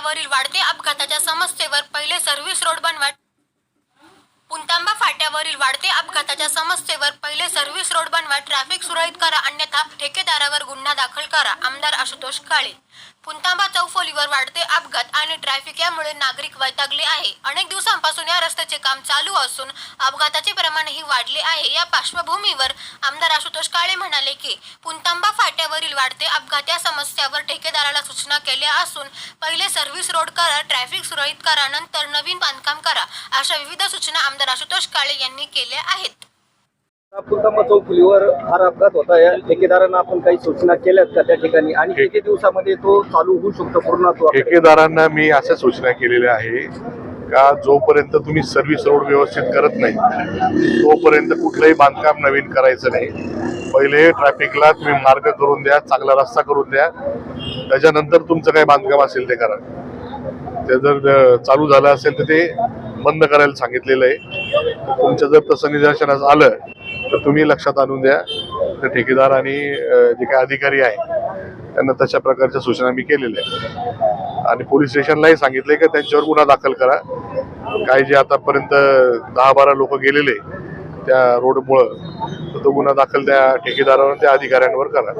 वरील वाढते अपघाताच्या समस्येवर पहिले सर्व्हिस रोड बनवा. पुंतांबा फाट्यावरील वाढते अपघाताच्या समस्येवर पहिले सर्व्हिस रोड बनवा. ट्रॅफिक सुरळीत करा अन्यथा ठेकेदारावर गुन्हा दाखल करा आमदार आशुतोष काळे. पुंतांबा चौफोलीवर वाढते अपघात आणि ट्रॅफिक यामुळे नागरिक वैतागले आहे. अनेक दिवसांपासून या रस्त्याचे काम चालू असून अपघाताचे प्रमाणही वाढले आहे. या पार्श्वभूमीवर आमदार आशुतोष काळे म्हणाले की पुंतांबा फाट्यावरील वाढते अपघात या समस्यावर ठेकेदाराला सूचना केल्या असून पहिले सर्व्हिस रोड करा ट्रॅफिक सुरळीत करा नंतर नवीन बांधकाम करा अशा विविध सूचना आमदार आशुतोष काळे यांनी केल्या आहेत. पुलतांबा चौफुलीवर फार अपघात होता या ठेकेदारांना आपण काही सूचना केल्यात का त्या ठिकाणी? आणि किती दिवसामध्ये तो चालू होऊ शकतो? पूर्ण ठेकेदारांना मी अशा सूचना केलेल्या आहे. का जोपर्यंत तुम्ही सर्व्हिस रोड व्यवस्थित करत नाही तोपर्यंत कुठलंही बांधकाम नवीन करायचं नाही. पहिले ट्रॅफिकला तुम्ही मार्ग करून द्या चांगला रस्ता करून द्या. त्याच्यानंतर तुमचं काही बांधकाम असेल ते करा. ते जर चालू झालं असेल तर ते बंद करायला सांगितलेलं आहे. तुमच्या जर तसं निदर्शनास आलं तर तुम्ही लक्षात आणून द्या. तर ठेकेदार आणि जे काही अधिकारी आहे त्यांना तशा प्रकारच्या सूचना मी केलेल्या आहेत. आणि पोलीस स्टेशनलाही सांगितलंय की त्यांच्यावर गुन्हा दाखल करा. काही जे आतापर्यंत दहा बारा लोक गेलेले त्या रोडमुळं तर तो गुन्हा दाखल त्या ठेकेदारावर त्या अधिकाऱ्यांवर करा.